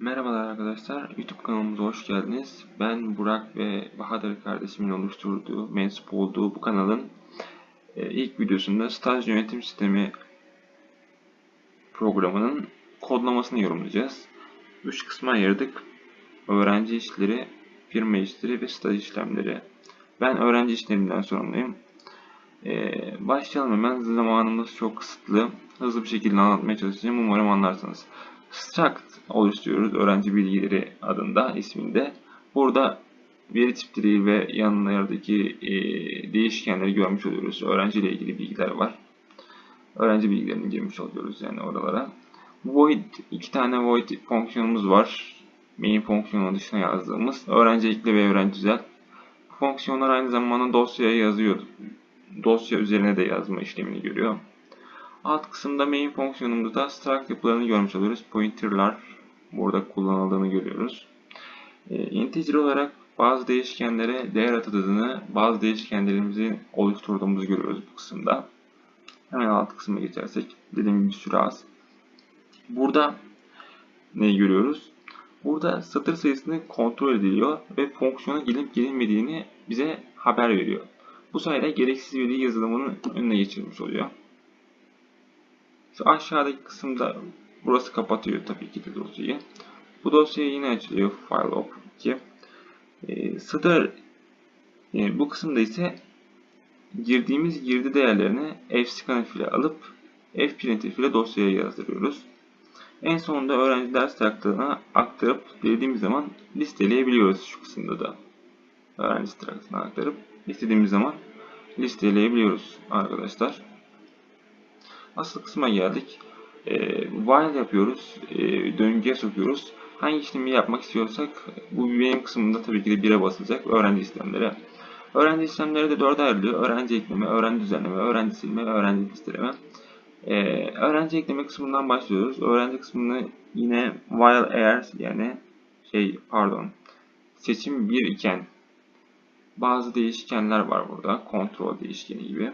Merhabalar arkadaşlar, YouTube kanalımıza hoş geldiniz. Ben Burak ve Bahadır kardeşimin oluşturduğu, mensup olduğu bu kanalın e, ilk videosunda staj yönetim sistemi programının kodlamasını yorumlayacağız. Üç kısma ayırdık. Öğrenci işleri, firma işleri ve staj işlemleri. Ben öğrenci işlerinden sorumluyum. E, başlayalım hemen. Zamanımız çok kısıtlı. Hızlı bir şekilde anlatmaya çalışacağım. Umarım anlarsınız. Struct oluşturuyoruz öğrenci bilgileri adında isminde. Burada veri tipleri ve yanlardaki e, değişkenleri görmüş oluyoruz. Öğrenci ile ilgili bilgiler var. Öğrenci bilgilerini girmiş oluyoruz yani oralara. Void, iki tane void fonksiyonumuz var. Main fonksiyonu dışına yazdığımız. Öğrenci ekle ve öğrenci düzelt. Bu fonksiyonlar aynı zamanda dosyaya yazıyor. Dosya üzerine de yazma işlemini görüyor. Alt kısımda main fonksiyonumuzda struct yapılarını görmüş oluyoruz. Pointer'lar burada kullanıldığını görüyoruz. E, integer olarak bazı değişkenlere değer atadığını, bazı değişkenlerimizi oluşturduğumuzu görüyoruz bu kısımda. Hemen alt kısma geçersek, dediğim gibi bir süre az. Burada neyi görüyoruz? Burada satır sayısını kontrol ediliyor ve fonksiyona gelip gelinmediğini bize haber veriyor. Bu sayede gereksiz veri yazılımının önüne geçirilmiş oluyor. Şu aşağıdaki kısımda burası kapatıyor tabii ki de dosyayı. Bu dosya yine açılıyor file op 2. E, satır e, bu kısımda ise girdiğimiz girdi değerlerini fscanf ile alıp fprintf ile dosyaya yazdırıyoruz. En sonunda öğrenci ders traktörüne aktarıp dilediğimiz zaman listeleyebiliyoruz şu kısımda da. Öğrenci traktörüne aktarıp istediğimiz zaman listeleyebiliyoruz arkadaşlar. Asıl kısma geldik. E, while yapıyoruz. E, döngüye sokuyoruz. Hangi işlemi yapmak istiyorsak bu benim kısmında tabii ki de 1'e basılacak. Öğrenci işlemleri. Öğrenci işlemleri de 4'e ayrılıyor. Öğrenci ekleme, öğrenci düzenleme, öğrenci silme ve öğrenci listeleme. Ee, öğrenci ekleme kısmından başlıyoruz. Öğrenci kısmını yine while eğer yani şey pardon seçim 1 iken bazı değişkenler var burada. Kontrol değişkeni gibi.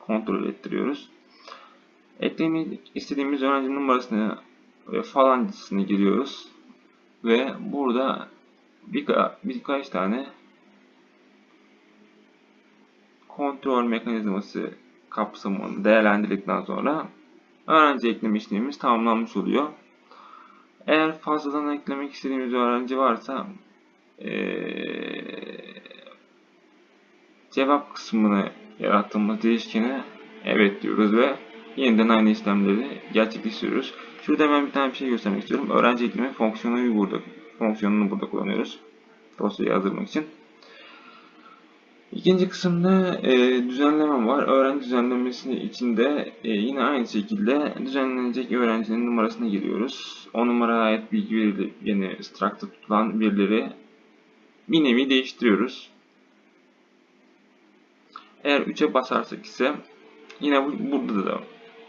Kontrol ettiriyoruz. Eklemek istediğimiz öğrenci numarasını ve falancısını giriyoruz. Ve burada birka, birkaç tane kontrol mekanizması kapsamını değerlendirdikten sonra öğrenci ekleme işlemimiz tamamlanmış oluyor. Eğer fazladan eklemek istediğimiz öğrenci varsa ee, cevap kısmını yarattığımız değişkene evet diyoruz ve yeniden aynı işlemleri gerçekleştiriyoruz. Şurada hemen bir tane bir şey göstermek istiyorum. Öğrenci ekleme fonksiyonunu burada fonksiyonunu burada kullanıyoruz. Dosyayı yazdırmak için. İkinci kısımda e, düzenleme var. Öğrenci düzenlemesi içinde e, yine aynı şekilde düzenlenecek öğrencinin numarasını giriyoruz. O numaraya ait bilgi verileri, yani struct'ta tutulan verileri bir nevi değiştiriyoruz. Eğer 3'e basarsak ise yine bu, burada da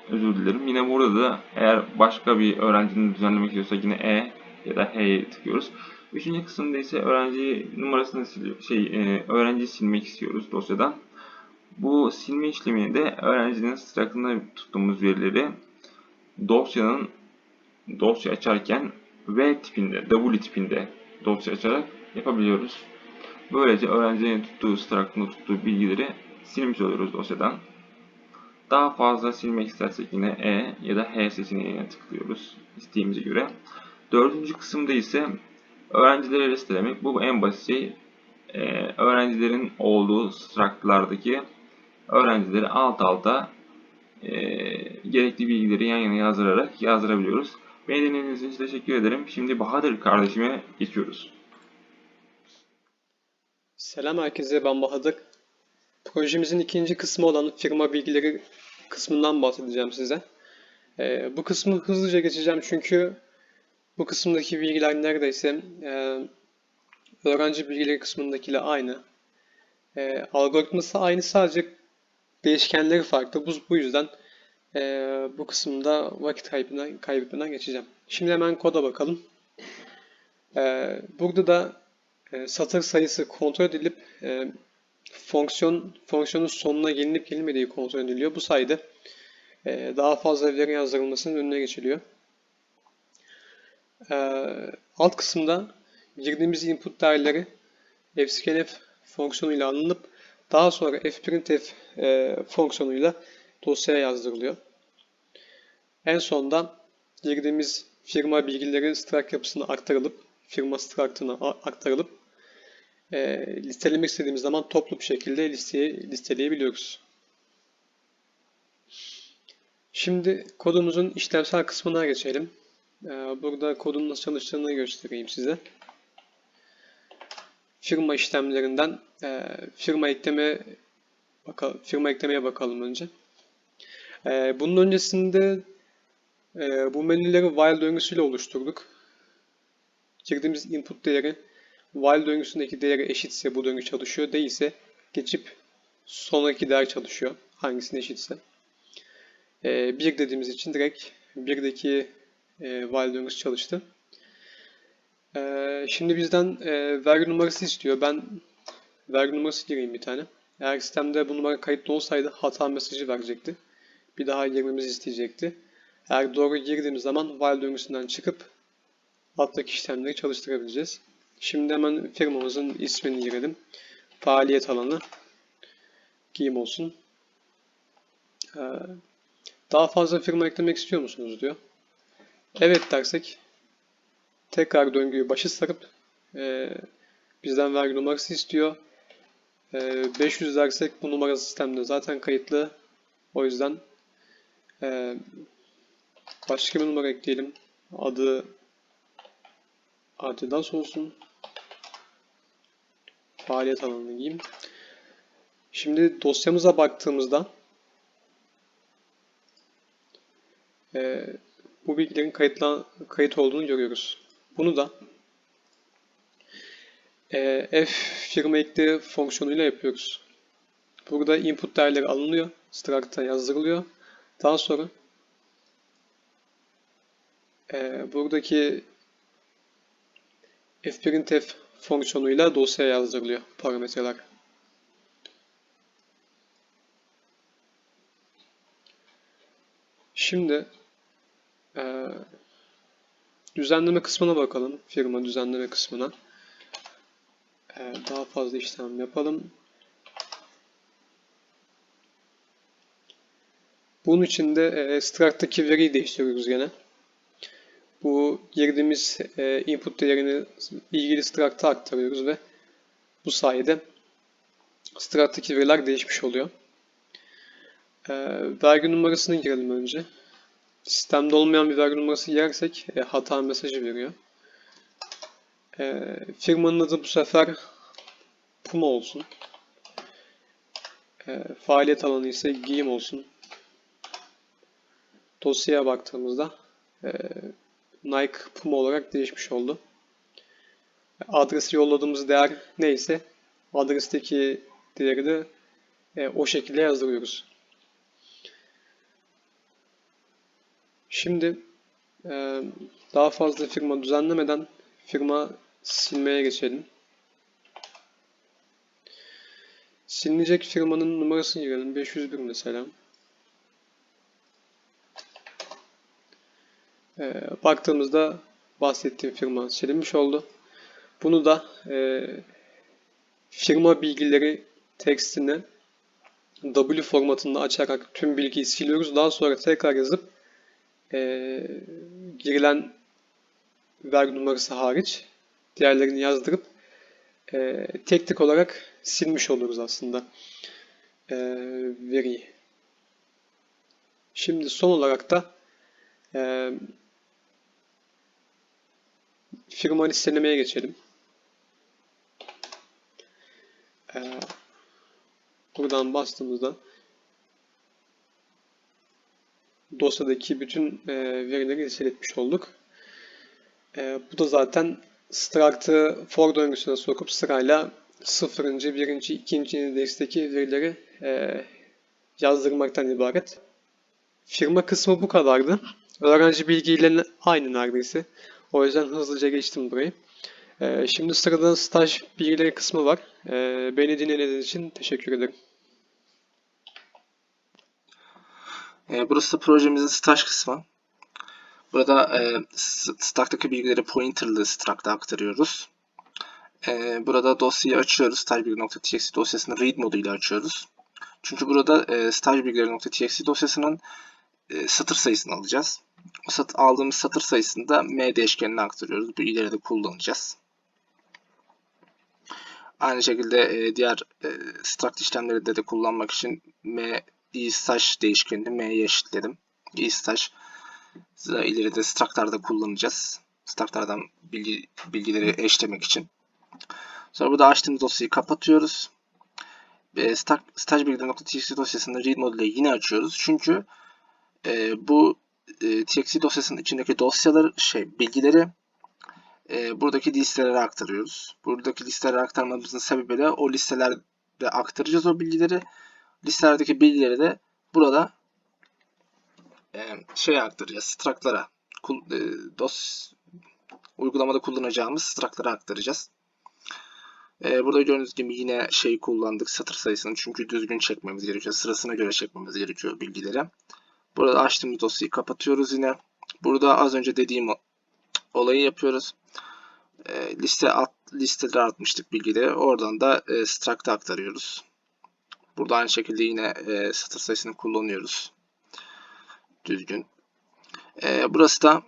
özür dilerim. Yine burada da eğer başka bir öğrencinin düzenlemek istiyorsak yine E ya da H'ye tıklıyoruz. Üçüncü kısımda ise öğrenci numarasını siliyor, şey, e, öğrenciyi silmek istiyoruz dosyadan. Bu silme işlemini de öğrencinin struct'ında tuttuğumuz verileri dosyanın dosya açarken V tipinde, W tipinde dosya açarak yapabiliyoruz. Böylece öğrencinin tuttuğu struct'ında tuttuğu bilgileri silmiş oluyoruz dosyadan. Daha fazla silmek istersek yine E ya da H seçeneğine tıklıyoruz isteğimize göre. Dördüncü kısımda ise öğrencileri listelemek. Bu en basit şey. Ee, öğrencilerin olduğu struct'lardaki öğrencileri alt alta e, gerekli bilgileri yan yana yazdırarak yazdırabiliyoruz. Beni için teşekkür ederim. Şimdi Bahadır kardeşime geçiyoruz. Selam herkese ben Bahadır. Projemizin ikinci kısmı olan firma bilgileri kısmından bahsedeceğim size. Ee, bu kısmı hızlıca geçeceğim çünkü bu kısımdaki bilgiler neredeyse e, öğrenci bilgileri kısmındakiyle aynı. E, algoritması aynı sadece değişkenleri farklı. Bu, bu yüzden e, bu kısımda vakit kaybından, kaybetmeden geçeceğim. Şimdi hemen koda bakalım. E, burada da e, satır sayısı kontrol edilip e, fonksiyon fonksiyonun sonuna gelinip gelinmediği kontrol ediliyor. Bu sayede e, daha fazla veri yazdırılmasının önüne geçiliyor. Ee, alt kısımda girdiğimiz input değerleri fscanf fonksiyonuyla alınıp daha sonra fprintf e, fonksiyonuyla dosyaya yazdırılıyor. En sonda girdiğimiz firma bilgileri struct yapısına aktarılıp firma struct'ına aktarılıp e, listelemek istediğimiz zaman toplu bir şekilde listeye listeleyebiliyoruz. Şimdi kodumuzun işlevsel kısmına geçelim. Ee, Burada kodun nasıl çalıştığını göstereyim size. Firma işlemlerinden e, firma ekleme bakalım, firma eklemeye bakalım önce. Ee, Bunun öncesinde e, bu menüleri while döngüsüyle oluşturduk. Girdiğimiz input değeri while döngüsündeki değeri eşitse bu döngü çalışıyor. Değilse geçip sonraki değer çalışıyor. Hangisine eşitse. E, 1 dediğimiz için direkt 1'deki e, while döngüsü çalıştı. E, şimdi bizden e, vergi numarası istiyor. Ben vergi numarası gireyim bir tane. Eğer sistemde bu numara kayıtlı olsaydı hata mesajı verecekti. Bir daha girmemizi isteyecekti. Eğer doğru girdiğimiz zaman while döngüsünden çıkıp alttaki işlemleri çalıştırabileceğiz. Şimdi hemen firmamızın ismini girelim. Faaliyet alanı giyim olsun. Ee, daha fazla firma eklemek istiyor musunuz diyor. Evet dersek tekrar döngüyü başı sarıp e, bizden vergi numarası istiyor. E, 500 dersek bu numara sistemde zaten kayıtlı. O yüzden e, başka bir numara ekleyelim. Adı Adidas olsun. Faaliyet alanını giyeyim. Şimdi dosyamıza baktığımızda e, bu bilgilerin kayıtla, kayıt olduğunu görüyoruz. Bunu da e, f firma ekle fonksiyonuyla yapıyoruz. Burada input değerleri alınıyor, struct'a yazdırılıyor. Daha sonra e, buradaki fprintf fonksiyonuyla dosyaya yazdırılıyor parametreler. Şimdi ee, düzenleme kısmına bakalım. Firma düzenleme kısmına. Ee, daha fazla işlem yapalım. Bunun için de e, struct'taki veriyi değiştiriyoruz gene. Bu girdiğimiz e, input değerini ilgili struct'a aktarıyoruz ve bu sayede struct'taki veriler değişmiş oluyor. E, vergi numarasını girelim önce. Sistemde olmayan bir vergi numarası girersek e, hata mesajı veriyor. Firmanın adı bu sefer Puma olsun. Faaliyet alanı ise giyim olsun. Dosyaya baktığımızda Nike Puma olarak değişmiş oldu. Adresi yolladığımız değer neyse adresteki değeri de e, o şekilde yazdırıyoruz. Şimdi e, daha fazla firma düzenlemeden firma silmeye geçelim. Silinecek firmanın numarasını girelim. 501 mesela. E, baktığımızda bahsettiğim firma silinmiş oldu. Bunu da e, firma bilgileri tekstini W formatında açarak tüm bilgiyi siliyoruz. Daha sonra tekrar yazıp e, girilen vergi numarası hariç diğerlerini yazdırıp e, tek tek olarak silmiş oluruz aslında e, veriyi. Şimdi son olarak da e, firma listelemeye geçelim. E, buradan bastığımızda dosyadaki bütün e, verileri listeletmiş olduk. E, bu da zaten struct'ı for döngüsüne sokup sırayla 0. 1. 2. indeksteki verileri e, yazdırmaktan ibaret. Firma kısmı bu kadardı. Öğrenci bilgiyle aynı neredeyse. O yüzden hızlıca geçtim burayı. E, şimdi sırada staj bilgileri kısmı var. E, beni dinlediğiniz için teşekkür ederim. E, burası da projemizin staj kısmı. Burada e, s- struct'taki bilgileri pointer'lı struct'a aktarıyoruz. E, burada dosyayı açıyoruz. stajbilgi.txt dosyasını read moduyla açıyoruz. Çünkü burada e, stajbilgileri.txt dosyasının e, satır sayısını alacağız. Sat aldığımız satır sayısını da m değişkenine aktarıyoruz. Bu ileride kullanacağız. Aynı şekilde e, diğer e, struct işlemlerinde de kullanmak için m istaj değişkenini m'ye eşitledim. istaj ileride struct'larda kullanacağız. Struct'lardan bilgi, bilgileri eşlemek için. Sonra burada açtığımız dosyayı kapatıyoruz. E, staj, bilgileri.txt dosyasını read moduyla yine açıyoruz. Çünkü e, bu e, txt dosyasının içindeki dosyaları şey bilgileri e, buradaki listelere aktarıyoruz. Buradaki listelere aktarmamızın sebebi de o listelerde aktaracağız o bilgileri. Listelerdeki bilgileri de burada e, şeye aktaracağız. Struct'lara e, dos uygulamada kullanacağımız struct'lara aktaracağız. E, burada gördüğünüz gibi yine şey kullandık satır sayısını çünkü düzgün çekmemiz gerekiyor. Sırasına göre çekmemiz gerekiyor bilgileri. Burada açtığımız dosyayı kapatıyoruz yine. Burada az önce dediğim olayı yapıyoruz. E, liste at, listelere atmıştık bilgileri. Oradan da e, struct'a aktarıyoruz. Burada aynı şekilde yine e, satır sayısını kullanıyoruz. Düzgün. E, burası da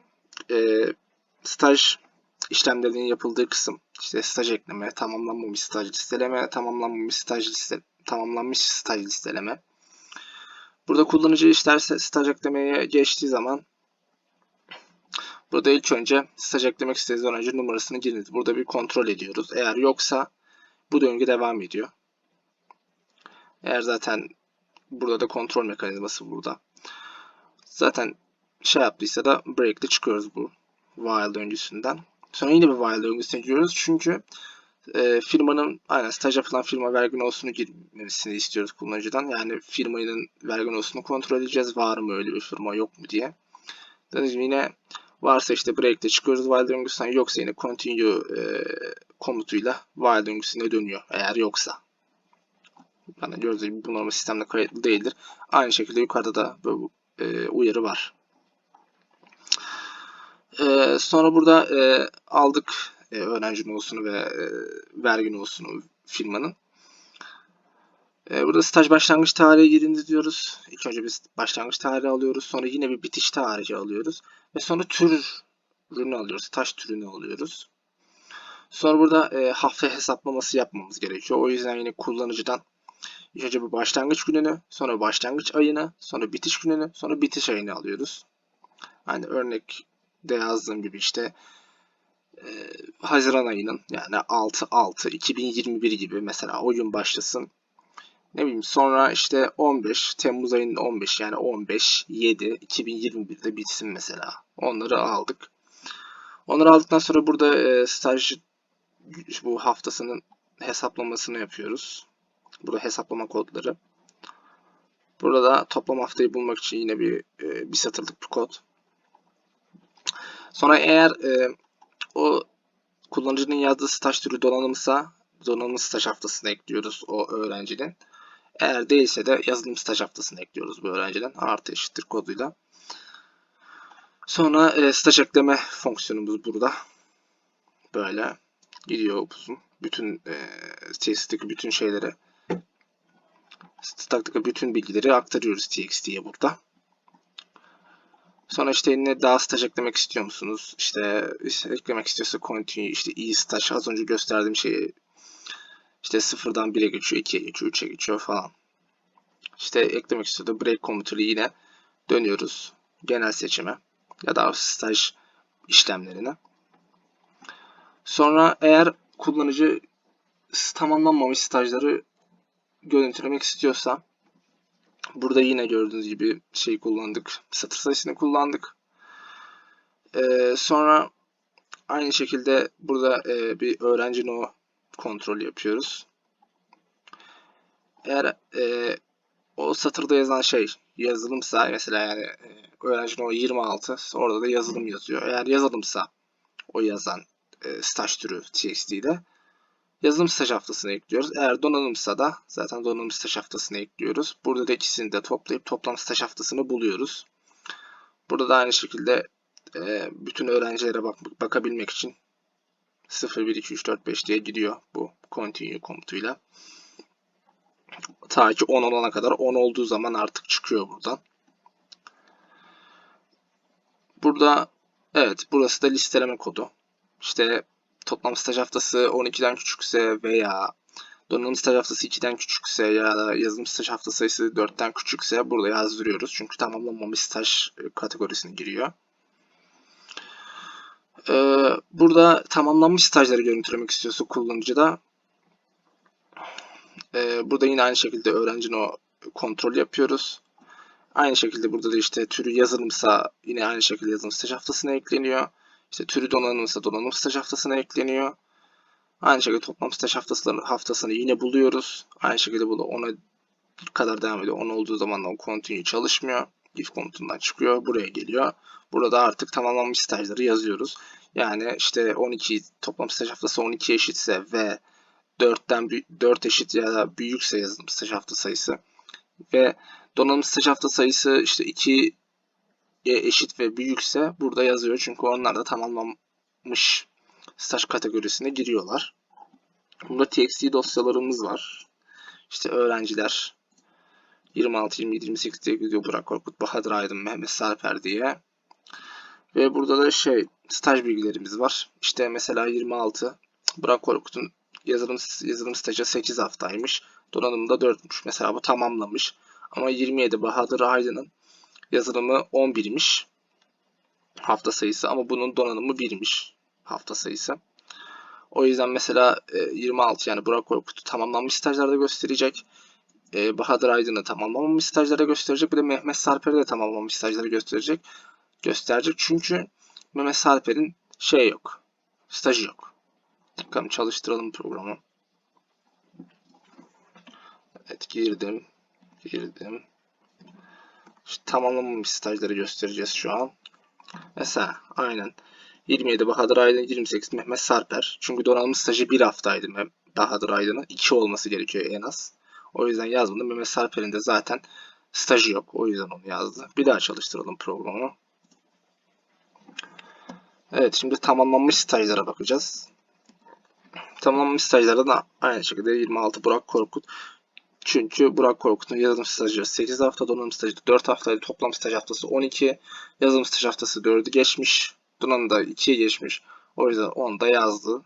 e, staj işlemlerinin yapıldığı kısım. İşte staj ekleme, tamamlanmamış staj listeleme, tamamlanmamış staj liste, tamamlanmış staj listeleme. Burada kullanıcı isterse staj eklemeye geçtiği zaman burada ilk önce staj eklemek istediğiniz öğrenci numarasını giriniz. Burada bir kontrol ediyoruz. Eğer yoksa bu döngü devam ediyor. Eğer zaten burada da kontrol mekanizması burada. Zaten şey yaptıysa da break'te çıkıyoruz bu while döngüsünden. Sonra yine bir while döngüsüne giriyoruz. Çünkü e, firmanın aynen staj yapılan firma vergi nosunu girmesini istiyoruz kullanıcıdan. Yani firmanın vergi nosunu kontrol edeceğiz. Var mı öyle bir firma yok mu diye. Dediğim gibi yine varsa işte break'te çıkıyoruz while döngüsünden yoksa yine continue e, komutuyla while döngüsüne dönüyor eğer yoksa. Yani gördüğünüz gibi bu normal sistemde kayıtlı değildir. Aynı şekilde yukarıda da bu e, uyarı var. E, sonra burada e, aldık e, öğrenci nosunu ve e, vergi nosunu firmanın. E, burada staj başlangıç tarihi giriniz diyoruz. İlk önce biz başlangıç tarihi alıyoruz. Sonra yine bir bitiş tarihi alıyoruz. Ve sonra tür ürünü alıyoruz. Staj türünü alıyoruz. Sonra burada e, hafta hesaplaması yapmamız gerekiyor. O yüzden yine kullanıcıdan ilk önce bu başlangıç gününü, sonra başlangıç ayını, sonra bitiş gününü, sonra bitiş ayını alıyoruz. Hani örnekte yazdığım gibi işte e, Haziran ayının yani 6-6-2021 gibi mesela o gün başlasın. Ne bileyim sonra işte 15 Temmuz ayının 15 yani 15 7 2021'de bitsin mesela. Onları aldık. Onları aldıktan sonra burada e, staj bu haftasının hesaplamasını yapıyoruz. Burada hesaplama kodları. Burada da toplam haftayı bulmak için yine bir e, bir satırlık bir kod. Sonra eğer e, o kullanıcının yazdığı staj türü donanımsa donanım staj haftasına ekliyoruz o öğrencinin. Eğer değilse de yazılım staj haftasına ekliyoruz bu öğrenciden artı eşittir koduyla. Sonra e, staj ekleme fonksiyonumuz burada. Böyle gidiyor upuzun. Bütün e, tesisteki bütün şeyleri Stack'taki bütün bilgileri aktarıyoruz txt'ye burada. Sonra işte yine daha staj eklemek istiyor musunuz? İşte, işte eklemek istiyorsa continue, işte i staj az önce gösterdiğim şeyi işte sıfırdan 1'e geçiyor, 2'ye geçiyor, 3'e geçiyor falan. İşte eklemek istiyordu break komutuyla yine dönüyoruz genel seçime ya da staj işlemlerine. Sonra eğer kullanıcı tamamlanmamış stajları görüntülemek istiyorsa burada yine gördüğünüz gibi şey kullandık. Satır sayısını kullandık. Ee, sonra aynı şekilde burada e, bir öğrenci no kontrol yapıyoruz. Eğer e, o satırda yazan şey yazılımsa mesela yani e, öğrenci no 26 orada da yazılım yazıyor. Eğer yazılımsa o yazan e, staj türü txt'de yazılım staj haftasını ekliyoruz. Eğer donanımsa da zaten donanım staj haftasını ekliyoruz. Burada da ikisini de toplayıp toplam staj haftasını buluyoruz. Burada da aynı şekilde e, bütün öğrencilere bak bakabilmek için 0, 1, 2, 3, 4, 5 diye gidiyor bu continue komutuyla. Ta ki 10 olana kadar 10 olduğu zaman artık çıkıyor buradan. Burada evet burası da listeleme kodu. İşte toplam staj haftası 12'den küçükse veya donanım staj haftası 2'den küçükse ya da yazılım staj hafta sayısı 4'ten küçükse burada yazdırıyoruz. Çünkü tamamlanmamış staj e, kategorisine giriyor. Ee, burada tamamlanmış stajları görüntülemek istiyorsa kullanıcı da e, burada yine aynı şekilde öğrencinin o kontrol yapıyoruz. Aynı şekilde burada da işte türü yazılımsa yine aynı şekilde yazılım staj haftasına ekleniyor. İşte türü donanımsa donanım staj haftasına ekleniyor. Aynı şekilde toplam staj haftasını, haftasını yine buluyoruz. Aynı şekilde bu da 10'a kadar devam ediyor. 10 olduğu zaman o continue çalışmıyor. If komutundan çıkıyor. Buraya geliyor. Burada artık tamamlanmış stajları yazıyoruz. Yani işte 12 toplam staj haftası 12 eşitse ve 4'ten 4 eşit ya da büyükse yazılım staj hafta sayısı ve donanım staj hafta sayısı işte 2 eşit ve büyükse burada yazıyor. Çünkü onlar da tamamlanmış staj kategorisine giriyorlar. Burada txt dosyalarımız var. İşte öğrenciler 26, 27, 28 diye gidiyor Burak Korkut, Bahadır Aydın, Mehmet Sarper diye. Ve burada da şey staj bilgilerimiz var. İşte mesela 26 Burak Korkut'un yazılım yazılım stajı 8 haftaymış. Donanımda 4'müş. Mesela bu tamamlamış. Ama 27 Bahadır Aydın'ın yazılımı 11'miş hafta sayısı ama bunun donanımı 1'miş hafta sayısı. O yüzden mesela e, 26 yani Burak Korkut'u tamamlanmış stajlarda gösterecek. E, Bahadır Aydın'ı tamamlamamış stajlarda gösterecek. Bir de Mehmet Sarper'i de tamamlanmış stajları gösterecek. Gösterecek çünkü Mehmet Sarper'in şey yok. Stajı yok. Bakalım çalıştıralım programı. Evet girdim. Girdim. İşte stajları göstereceğiz şu an. Mesela aynen. 27 Bahadır Aydın, 28 Mehmet Sarper. Çünkü donanım stajı bir haftaydı Bahadır Aydın'ın. 2 olması gerekiyor en az. O yüzden yazmadım. Mehmet Sarper'in de zaten stajı yok. O yüzden onu yazdı. Bir daha çalıştıralım programı. Evet şimdi tamamlanmış stajlara bakacağız. Tamamlanmış stajlarda da aynı şekilde 26 Burak Korkut. Çünkü Burak Korkut'un yazılım stajı 8 hafta, donanım stajı 4 haftaydı. Toplam staj haftası 12. Yazılım staj haftası 4'ü geçmiş. Donanım da 2'ye geçmiş. O yüzden onu da yazdı.